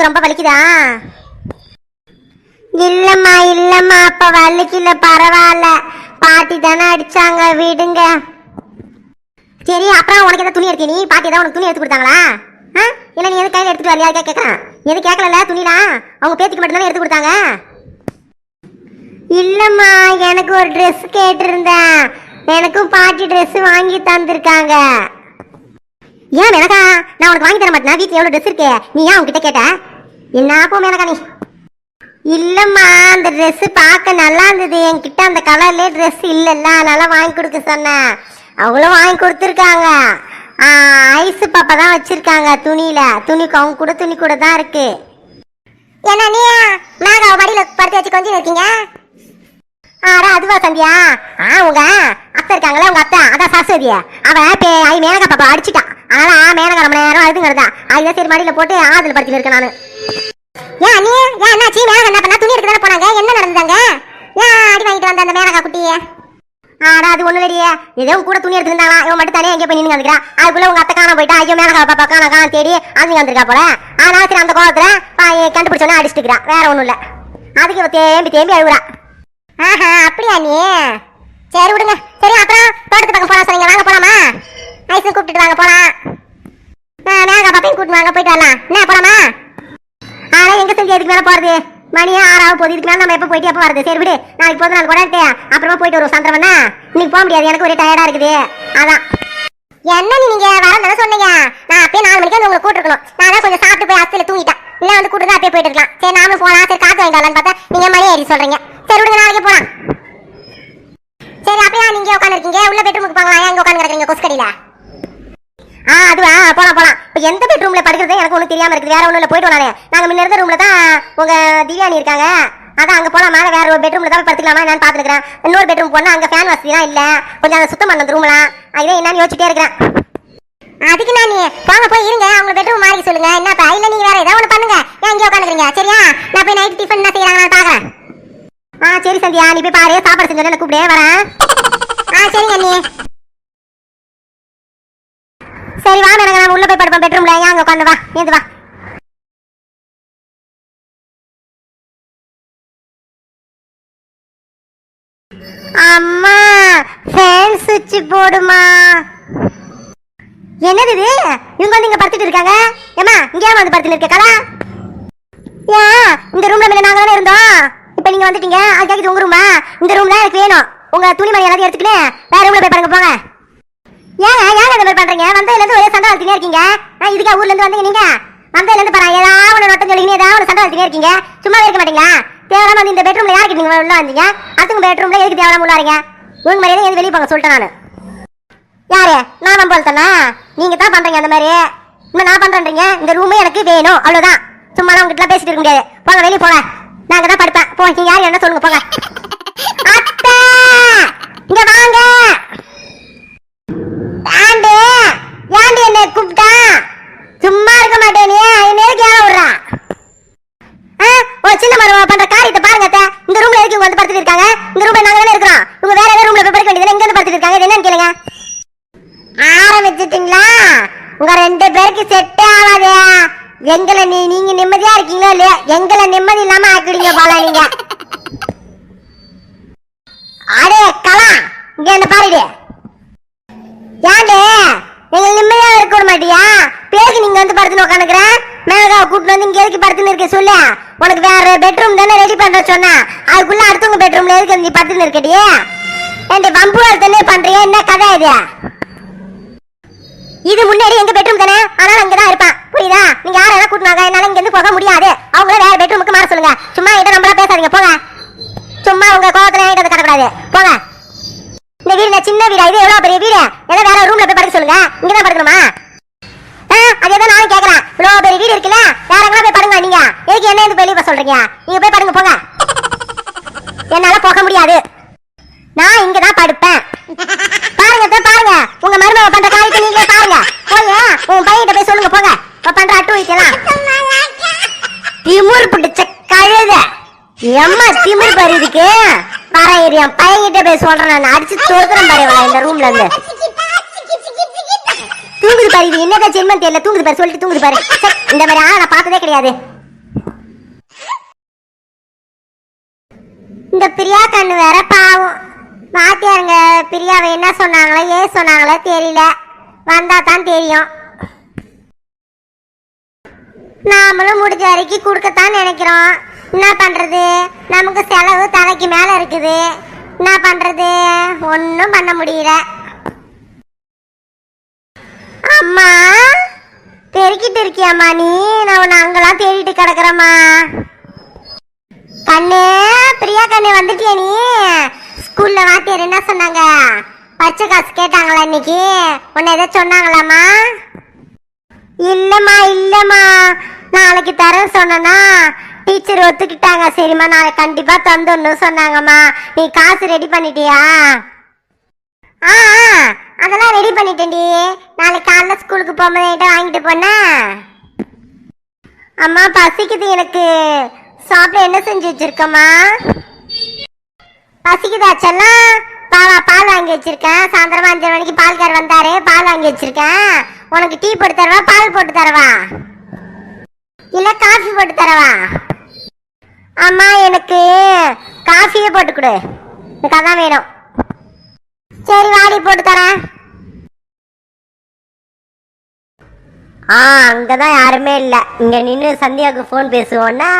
உனக்கு ரொம்ப வலிக்குதா? இல்லம்மா இல்லம்மா அப்ப வலிக்கல பரவாயில்ல. பாட்டி தானே அடிச்சாங்க விடுங்க. சரி அப்புறம் உனக்கு எதாவது துணி எடுத்து நீ பாட்டி ஏதாவது உனக்கு துணி எடுத்து கொடுத்தாங்களா? ஆ? இல்லை நீ எது கையில் எடுத்துட்டு வரலையா கேட்கறான் எது கேட்கல துணிலாம் அவங்க பேத்திக்கு மட்டும் எடுத்து கொடுத்தாங்க? இல்லம்மா எனக்கு ஒரு ட்ரெஸ் கேட்டிருந்தேன். எனக்கும் பாட்டி ட்ரெஸ் வாங்கி தந்திருக்காங்க. ஏன் எனக்கா? நான் உனக்கு வாங்கி தர மாட்டேன்? வீட்டில் எவ்வளோ ட்ரெஸ் இருக்கு? நீ ஏன் உன்கிட்ட கேட்ட? என்ன போ எனக்கா இல்லம்மா அந்த ட்ரெஸ்ஸு பார்க்க நல்லா இருந்தது. என்கிட்ட அந்த கலர்லே ட்ரெஸ் இல்லைல்ல. அதனால வாங்கி கொடுக்க சொன்னேன். அவங்களும் வாங்கி கொடுத்துருக்காங்க. ஐஸு பாப்பா தான் வச்சுருக்காங்க துணியில். துணி அவங்க கூட துணி கூட தான் இருக்கு. என்ன நீ நாங்க மடியில படுத்து வச்சு கொஞ்சம் இருக்கீங்க? ஆடா அதுவா சந்தியா? ஆ உங்க அத்தை இருக்காங்களே உங்க அத்தை. அதான் சரஸ்வதி அவ பே ஐ மேனகா பாப்பா அடிச்சிட்டான் ஆனா மேனகா ரொம்ப நேரம் அழுதுங்கிறதா அதுதான் சரி மடியில போட்டு ஆறுதல் படுத்தி இருக்கேன் நானு. ஏன் நீ ஏன் என்னாச்சு மேனகா என்ன பண்ணா துணி எடுக்க போனாங்க? என்ன நடந்தாங்க ஏன் அடி வாங்கிட்டு வந்த அந்த மேனகா குட்டியே. ஆடா அது ஒண்ணு இல்லையே ஏதோ கூட துணி எடுத்துருந்தாங்களா இவன் மட்டும் தனியா எங்கே போய் நின்று வந்துக்கிறான் அதுக்குள்ள உங்க அத்தை காண போயிட்டா? ஐயோ மேனகா பாப்பா காண காண தேடி அது வந்திருக்கா போல. ஆனா சரி அந்த கோபத்துல பா- கண்டுபிடிச்சோன்னே அடிச்சுட்டு வேற ஒண்ணும் இல்ல. அதுக்கு இவ தேம்பி தேம்பி அழுகுறா. ஆஹா அப்படியா நீ? சரி விடுங்க. சரி அப்புறம் தோட்டத்து பக்கம் போனா சொன்னீங்க. வாங்க போலாமா? ஐஸும் கூப்பிட்டுட்டு வாங்க போலாம். ஆ, பாப்பையும் கூட்டிட்டு வாங்க போயிட்டு வரலாம். என்ன போலாமா? ஆனா எங்க செஞ்சு எதுக்கு மேல போறது? மணியா ஆறாவது போது இதுக்கு மேல நம்ம எப்ப போயிட்டு எப்ப வரது சரி விடு. நாளைக்கு போதும் நாள் உடனே அப்புறமா போயிட்டு வருவோம் சாயந்தரம்னா இன்னைக்கு போக முடியாது. எனக்கு ஒரே டயர்டா இருக்குது. அதான். என்ன நீங்க வரந்தானே சொன்னீங்க? நான் அப்பயே நாலு மணிக்கு வந்து உங்களை கூட்டிருக்கணும். நான் தான் கொஞ்சம் சாப்பிட்டு போய் அசையில் தூங்கிட்டேன். இல்லை வந்து கூட்டு அப்பயே போயிட்டு இருக்கலாம். சரி நாமளும் போகலாம் சரி காத்து வாங்கிட்டு பார்த்தா நீங்க மணி ஏறி சொல்றீங்க. சரி விடுங்க நாளைக்கு போகலாம் சரி அப்படியா நீங்க உட்காந்துருக்கீங்க உள்ள பெட்ரூமுக்கு போகலாம் ஏன் இங்க உட்காந்து கிடக்குறீங்க? கொஸ்கடியில ஆ அதுவா? போலாம் போலாம். இப்போ எந்த பெட்ரூம்ல படுக்கிறது எனக்கு ஒன்றும் தெரியாம இருக்குது. வேற ஒன்றும் இல்லை போயிட்டு வரானே நாங்கள் முன்ன இருந்த ரூம்ல தான் உங்க திவ்யானி இருக்காங்க. அதான் அங்கே போகலாமா வேற ஒரு பெட்ரூமில் தான் படுத்துக்கலாமா? நான் பார்த்துருக்கிறேன் இன்னொரு பெட்ரூம் போனால் அங்கே ஃபேன் வசதிலாம் இல்லை. கொஞ்சம் அதை சுத்தம் பண்ண ரூம்லாம் அதுவே என்னன்னு யோசிச்சுட்டே இருக்கிறேன். அதுக்கு நான் நீ போங்க போய் இருங்க. அவங்க பெட்ரூம் மாறி சொல்லுங்க. என்னப்பா இல்லை நீங்கள் வேற ஏதாவது ஒன்று பண்ணுங்க. ஏன் இங்கே உட்காந்துக்கிறீங்க சரியா? நான் போய் நைட் டிஃபன் என்ன செய்யறாங்க நான் ஆ சரி சந்தியா. நீ போய் பாரு. சாப்பாடு செஞ்சு கூப்பிடே. வரேன். ஆ சரிங்க நீ சரி வா எனக்கு நான் உள்ள போய் படுப்போம் பெட்ரூம்ல ஏன் அங்க உட்காந்து வா? ஏந்து வா. அம்மா ஃபேன் சுவிட்ச் போடுமா? என்னது இது? இவங்க வந்து இங்க படுத்துட்டு இருக்காங்க? ஏமா இங்கே வந்து படுத்துட்டு இருக்க? கலா ஏன் இந்த ரூம்ல மேலே நாங்க தானே இருந்தோம். இப்போ நீங்க வந்துட்டீங்க. அதுக்காக இது உங்க ரூமா இந்த ரூம்ல எனக்கு வேணும். உங்க துணிமணி எல்லாத்தையும் எடுத்துக்கிட்டு வேற ரூம்ல போய் பாருங்க போங்க. ஏன் ஏன் அந்த மாதிரி பண்றீங்க வந்ததுல இருந்து ஒரே சண்டை வளர்த்துனே இருக்கீங்க? ஆ, இதுக்கா ஊர்ல இருந்து வந்தீங்க நீங்க? வந்ததுல இருந்து பாரு ஏதாவது ஒன்று நொட்டம் சொல்லிங்க ஏதாவது சண்டை வச்சுட்டே இருக்கீங்க. சும்மா இருக்க மாட்டீங்களா? தேவையில்லாம வந்து இந்த பெட்ரூம்ல யாருக்கு நீங்க உள்ள வந்தீங்க? அதுக்கு பெட்ரூம்ல எதுக்கு தேவையில்லாம உள்ளாருங்க உங்க மாதிரியே எது வெளியே போங்க சொல்லிட்டேன் நான். யாரு? நான் நம்ப தானா நீங்க தான் பண்றீங்க அந்த மாதிரி. இன்னும் நான் பண்றேன்றீங்க. இந்த ரூமே எனக்கு வேணும் அவ்வளவுதான். சும்மா நான் உங்ககிட்ட பேசிட்டு இருக்க முடியாது. போங்க வெளியே போங்க. நாங்க தான் படுப்பேன். போங்க நீங்க யாரு என்ன சொல்லுங்க போங்க. அத்தை! இங்க வாங்க ஆண்டு ஏண்டு என்ன கூப்பிட்டா சும்மா இருக்க மாட்டேனே என்ன எதுக்கு ஏன் விடுறா ஆ, ஒரு சின்ன மருமக பண்ற காரியத்தை பாருங்க அத்தை. இந்த ரூம்ல எதுக்கு இவங்க வந்து படுத்துட்டு இருக்காங்க இந்த ரூம்ல நாங்க தானே இருக்கிறோம் இவங்க வேற ஏதாவது ரூம்ல போய் படுக்க வேண்டியது எங்க வந்து படுத்துட்டு இருக்காங்க என்னன்னு கேளுங்க. ஆரம்பிச்சிட்டீங்களா? உங்க ரெண்டு பேருக்கு செட்டே ஆகாது. எங்களை நீ நீங்க நிம்மதியா இருக்கீங்களோ இல்லையா எங்களை நிம்மதி இல்லாம ஆக்கிடுங்க போல நீங்க. அடே கலா இங்க என்ன பாருடி. ஏண்டே எங்க நிம்மதியா இருக்க மாட்டியா? பேருக்கு நீங்க வந்து படுத்துன்னு உட்காந்துக்கிறேன் மேலகாவை கூப்பிட்டு வந்து இங்க எதுக்கு படுத்துன்னு இருக்க சொல்லு. உனக்கு வேற பெட்ரூம் தானே ரெடி பண்ற சொன்னா அதுக்குள்ள அடுத்தவங்க பெட்ரூம்ல எதுக்கு நீ படுத்துன்னு இருக்கடி? என் வம்பு தானே பண்றீங்க என்ன கதை இது? இது முன்னாடி எங்க பெட்ரூம் தானே? அதனால அங்க தான் இருப்பான். புரியுதா? நீங்க யாரெல்லாம் கூட்டினாங்க என்னால இங்க இருந்து போக முடியாது. அவங்கள வேற பெட்ரூமுக்கு மாற சொல்லுங்க. சும்மா என்கிட்ட நம்மளா பேசாதீங்க. போங்க. சும்மா உங்க கோவத்துல என்கிட்ட வந்து கடக்கூடாது போங்க. இந்த வீடு நான் சின்ன வீடா? இது எவ்வளவு பெரிய வீடு? ஏதோ வேற ரூம்ல போய் படுக்க சொல்லுங்க. இங்க தான் படுக்கணுமா? ஆ, அதே தான் நானும் கேக்குறேன். இவ்வளவு பெரிய வீடு இருக்குல்ல? வேற எங்கெல்லாம் போய் படுங்க நீங்க. எதுக்கு என்ன இருந்து வெளியே சொல்றீங்க? உன் பையன்கிட்ட போய் சொல்லுங்க போங்க. இப்ப பண்ற அட்டு பிடிச்ச கழுத. எம்மா திமிர் பாரு இதுக்கு. பாரு என் பையன்கிட்ட போய் சொல்றேன் நான். அடிச்சு தோத்துறேன் பாரு இந்த ரூம்ல இருந்து. தூங்குது பாரு இது. என்னதான் தெரியல. தூங்குது சொல்லிட்டு தூங்குது இந்த மாதிரி ஆ நான் பார்த்ததே கிடையாது. இந்த பிரியா கண்ணு வேற பாவம். மாத்தியாருங்க பிரியாவை என்ன சொன்னாங்களோ ஏன் சொன்னாங்களோ தெரியல. வந்தா தான் தெரியும். நாமளும் முடிஞ்ச வரைக்கும் கொடுக்கத்தான் நினைக்கிறோம். என்ன பண்றது? நமக்கு செலவு தலைக்கு மேல இருக்குது. என்ன பண்றது? ஒன்றும் பண்ண முடியல. அம்மா பெருக்கிட்டு இருக்கியாம்மா நீ? நான் உன்னை அங்கெல்லாம் தேடிட்டு கிடக்குறேம்மா. கண்ணு பிரியா கண்ணு வந்துட்டியா நீ? ஸ்கூல்ல வாத்தியார் என்ன சொன்னாங்க? பச்சை காசு கேட்டாங்களா இன்னைக்கு? உன்னை எதை சொன்னாங்களாம்மா? இல்லைம்மா இல்லைம்மா. நாளைக்கு தரேன் சொன்னா டீச்சர் ஒத்துக்கிட்டாங்க. சரிம்மா நாளை கண்டிப்பா தந்துடணும் சொன்னாங்கம்மா. நீ காசு ரெடி பண்ணிட்டியா? ஆ அதெல்லாம் ரெடி பண்ணிட்டேன்டி. நாளைக்கு காலைல ஸ்கூலுக்கு போகும்போது என்கிட்ட வாங்கிட்டு போனேன் அம்மா பசிக்குது எனக்கு. சாப்பிட என்ன செஞ்சு வச்சிருக்கம்மா? பசிக்குதாச்சல்லாம் வாங்கி வச்சிருக்கேன். சாயந்தரமா அஞ்சரை மணிக்கு பால்கார் வந்தாரு. பால் வாங்கி வச்சிருக்கேன். உனக்கு டீ போட்டு தரவா? பால் போட்டு தரவா? இல்ல காஃபி போட்டு தரவா? அம்மா எனக்கு காஃபியே போட்டு கொடு. எனக்கு அதான் வேணும். சரி வாடி போட்டு தரேன். ஆ அங்கதான் யாருமே இல்ல. இங்க நின்று சந்தியாவுக்கு ஃபோன் பேசுவோன்னா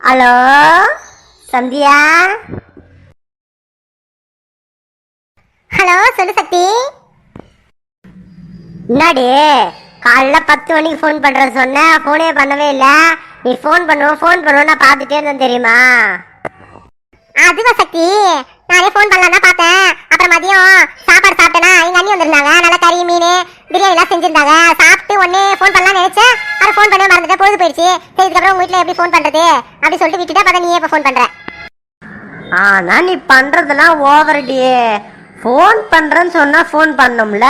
ஹலோ சந்தியா? ஹலோ சொல்லு சக்தி. என்னடி? காலைல பத்து மணிக்கு ஃபோன் பண்றேன் சொன்ன ஃபோனே பண்ணவே இல்லை. நீ ஃபோன் பண்ணுவோம் ஃபோன் பண்ணுவோம் நான் பார்த்துட்டே இருந்தேன் தெரியுமா? அதுவா சக்தி நானே ஃபோன் பண்ணலாம் தான் பார்த்தேன். அப்புறம் மதியம் சாப்பாடு சாப்பிட்டேனா எங்க அண்ணி வந்திருந்தாங்க. நல்லா கறி மீன் பிரியாணி எல்லாம் செஞ்சிருந்தாங்க. சாப்பிட்டு உடனே ஃபோன் பண்ணலாம்னு நினைச்சேன். அது ஃபோன் பண்ண மறந்துட்டேன். பொழுது போயிடுச்சு. சரி இதுக்கப்புறம் உங்க வீட்டில் எப்படி ஃபோன் பண்றது? அப்படி சொல்லிட்டு விட்டுட்டா பார்த்தா நீ எப்போ ஃபோன் பண்ற. ஆனா நீ பண்றதெல்லாம் ஓவரடி ஃபோன் பண்ணுறேன்னு சொன்னால் ஃபோன் பண்ணோம்ல.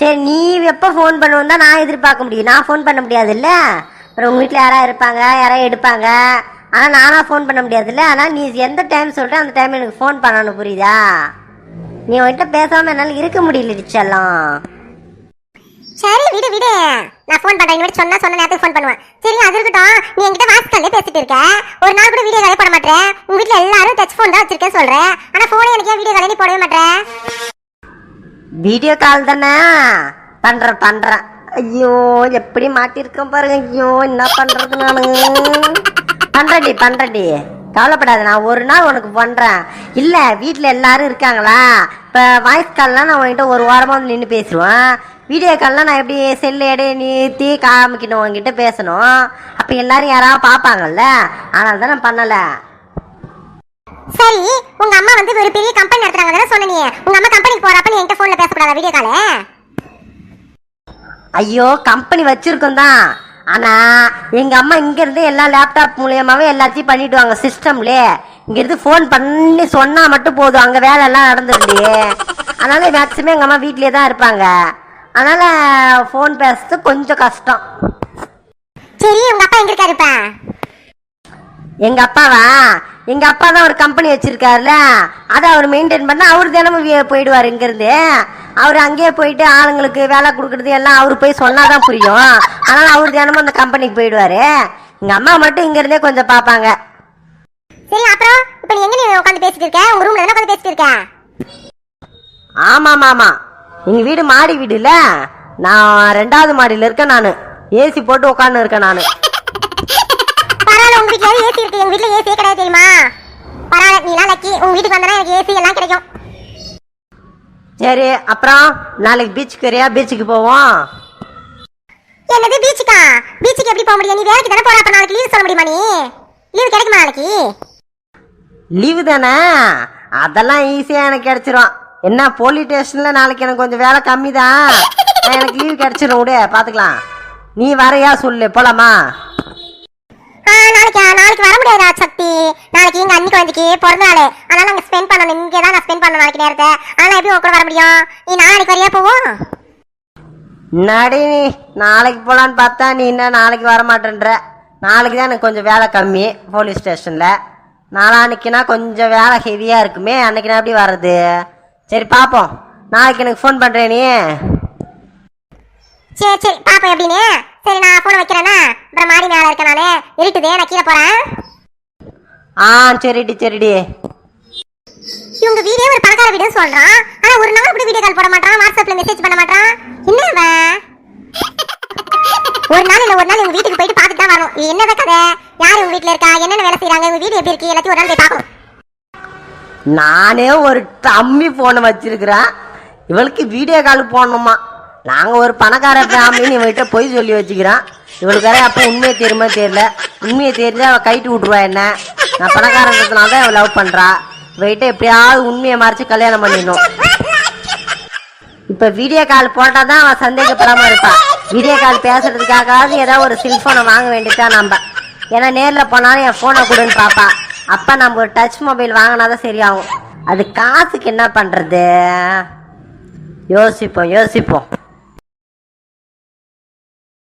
சரி நீ எப்போ ஃபோன் பண்ணுவோம் தான் நான் எதிர்பார்க்க முடியும். நான் ஃபோன் பண்ண முடியாதுல்ல? அப்புறம் உங்கள் வீட்டில் யாராவது இருப்பாங்க? யாராவது எடுப்பாங்க? ஆனால் நானாக ஃபோன் பண்ண முடியாதுல்ல? ஆனால் நீ எந்த டைம் சொல்கிற அந்த டைம் எனக்கு ஃபோன் பண்ணணும் புரியுதா? நீ உன்கிட்ட பேசாமல் என்னால் இருக்க முடியல டிச்செல்லாம் சரி விடு விடு. நான் ஃபோன் பண்ணுறேன் இனிமேல் சொன்னால் சொன்ன நேரத்துக்கு ஃபோன் பண்ணுவேன். சரி அது இருக்கட்டும். நீ என்கிட்ட பேசிட்டு இருக்க? ஒரு நாள் கூட வீடியோ காலே போட மாட்டேன் உங்க வீட்டுல எல்லாரும் டச் ஃபோன் தான் வச்சிருக்கேன் சொல்றேன் ஆனா ஃபோனே எனக்கு ஏன் வீடியோ கால் போடவே மாட்டேன் வீடியோ கால் தானே? பண்றேன் பண்றேன் ஐயோ எப்படி மாட்டிருக்கேன் பாருங்க. ஐயோ என்ன பண்றது நானு? பண்றடி பண்றடி. கவலைப்படாத நான் ஒரு நாள் உனக்கு பண்றேன். இல்ல வீட்ல எல்லாரும் இருக்காங்களா? இப்ப வாய்ஸ் கால்லாம் நான் உன்கிட்ட ஒரு வாரமா வந்து நின்று பேசுவேன் வீடியோ கால்லாம் நான் எப்படி செல்லு எடை நீத்தி காமிக்கணும் உன்கிட்ட பேசணும். அப்ப எல்லாரும் யாராவது பார்ப்பாங்கல்ல? அதனால தான் நான் பண்ணல. சரி உங்க அம்மா வந்து ஒரு பெரிய கம்பெனி நடத்துறாங்க தானே சொன்ன நீ உங்க அம்மா கம்பெனிக்கு போறப்ப நீ என்கிட்ட ஃபோன்ல பேசக்கூடாதா வீடியோ காலே ஐயோ கம்பெனி வச்சிருக்கோம் தான். ஆனா எங்க அம்மா இங்க இருந்து எல்லா லேப்டாப் மூலியமாவே எல்லாத்தையும் பண்ணிடுவாங்க சிஸ்டம்லே இங்க இருந்து ஃபோன் பண்ணி சொன்னா மட்டும் போதும் அங்க வேலை எல்லாம் நடந்துருது. அதனால மேக்சிமம் எங்க அம்மா வீட்லயே தான் இருப்பாங்க. அதனால ஃபோன் பேசுறது கொஞ்சம் கஷ்டம். சரி உங்க அப்பா எங்க இருக்காரு இப்ப? எங்க அப்பாவா? எங்க அப்பா தான் ஒரு கம்பெனி வச்சிருக்காருல. அதை அவர் மெயின்டைன் பண்ண அவர் தினமும் வி- போயிடுவார் இங்க இருந்து அவர் அங்கேயே போயிட்டு ஆளுங்களுக்கு வேலை கொடுக்கறது எல்லாம் அவர் போய் சொன்னாதான் புரியும். அதனால அவர் தினமும் அந்த கம்பெனிக்கு போயிடுவாரு. எங்க அம்மா மட்டும் இங்க இருந்தே கொஞ்சம் பாப்பாங்க சரி அப்புறம் இப்ப நீ எங்க நீ உட்காந்து பேசிட்டு இருக்க? உங்க ரூம்ல தானே உட்காந்து பேசிட்டு இருக்க? ஆமா ஆமா எங்க வீடு மாடி வீடுல? நான் ரெண்டாவது மாடியில இருக்கேன் நானு. ஏசி போட்டு உட்காந்து இருக்கேன் நானு. பரவாயில்ல உங்க வீட்ல ஏசி இருக்கு. எங்க வீட்ல ஏசியே கிடையாது தெரியுமா? பரவாயில்ல நீ எல்லாம் லக்கி உங்க வீட்டுக்கு வந்தா எனக்கு ஏசி எல்லாம் கிடைக்கும். சரி அப்புறம் நாளைக்கு பீச்சுக்கு வரியா? பீச்சுக்கு போவோம். என்னது பீச்சுக்கா பீச்சுக்கு எப்படி போக முடியும்? நீ வேலைக்கு தானே போற அப்ப நாளைக்கு லீவ் சொல்ல முடியுமா நீ? லீவ் கிடைக்குமா நாளைக்கு? லீவு தானே? அதெல்லாம் ஈஸியாக எனக்கு கிடைச்சிரும். என்ன போலீஸ் ஸ்டேஷனில் நாளைக்கு எனக்கு கொஞ்சம் வேலை கம்மி தான் எனக்கு லீவு கிடைச்சிரும் விடு பார்த்துக்கலாம் நீ வரையா சொல்லு போலாமா? நாளைக்கு நாளைக்கு வர முடியாதா சக்தி? நாளைக்கு எங்க அண்ணி குழந்தைக்கு பிறந்த நாள் அதனால நாங்க ஸ்பெண்ட் பண்ணணும். இங்கே தான் நான் ஸ்பெண்ட் பண்ணணும் நாளைக்கு நேரத்தை. அதனால எப்படி உங்க வர முடியும்? நீ நாளைக்கு வரையா போவோம் நடி நீ நாளைக்கு போகலான்னு பார்த்தா நீ என்ன நாளைக்கு வர மாட்டேன்ற. நாளைக்கு தான் எனக்கு கொஞ்சம் வேலை கம்மி போலீஸ் ஸ்டேஷனில் நாளான்னைக்குனா கொஞ்சம் வேலை ஹெவியாக இருக்குமே அன்னைக்கு நான் எப்படி வர்றது? சரி பார்ப்போம் நாளைக்கு எனக்கு ஃபோன் பண்ணுறேன் நீ? சரி சரி பாப்போம் எப்படின்னு சரி நான் போன் வைக்கிறேன்னா அப்புறம் மாடி மேல இருக்கேன் நானு. இருட்டுதே நான் கீழே போறேன். ஆ சரிடி சரிடி. இவங்க வீடியோ ஒரு பணக்கார வீடியோ சொல்றான். ஆனா ஒரு நாள் கூட வீடியோ கால் போட மாட்டான் வாட்ஸ்அப்ல மெசேஜ் பண்ண மாட்டான். என்ன? ஒரு நாள் இல்ல ஒரு நாள் இவங்க வீட்டுக்கு போயிட்டு பார்த்துட்டு தான் வரணும் என்னதான் கதை? யார் உங்க வீட்ல இருக்கா? என்னென்ன வேலை செய்றாங்க? உங்க வீடு எப்படி இருக்கு? எல்லாத்தையும் ஒரு நாள் போய் பார்க்கணும் நானே ஒரு தம்மி போனை வச்சிருக்கிறேன். இவளுக்கு வீடியோ கால் போடணுமா? நாங்கள் ஒரு பணக்கார ஃபேமிலின்னு இவகிட்ட போய் சொல்லி வச்சுக்கிறேன் இவளுக்கு வேற அப்போ உண்மையை தெரியுமா தெரியல. உண்மையை தெரிஞ்சு அவள் கைட்டு விட்ருவா என்ன? நான் பணக்காரன்றதுனால தான் லவ் பண்ணுறா இவகிட்ட எப்படியாவது உண்மையை மறைச்சு கல்யாணம் பண்ணிடணும். இப்போ வீடியோ கால் போட்டால் தான் அவன் சந்தேகப்படாமல் இருப்பான் வீடியோ கால் பேசுறதுக்காகவாவது ஏதாவது ஒரு செல்ஃபோனை வாங்க வேண்டியதான் நம்ம. ஏன்னா நேரில் போனாலும் என் ஃபோனை கொடுன்னு பார்ப்பான் அப்ப நம்ம ஒரு டச் மொபைல் வாங்கினாதான் சரியாகும். அது காசுக்கு என்ன பண்றது? யோசிப்போம் யோசிப்போம்.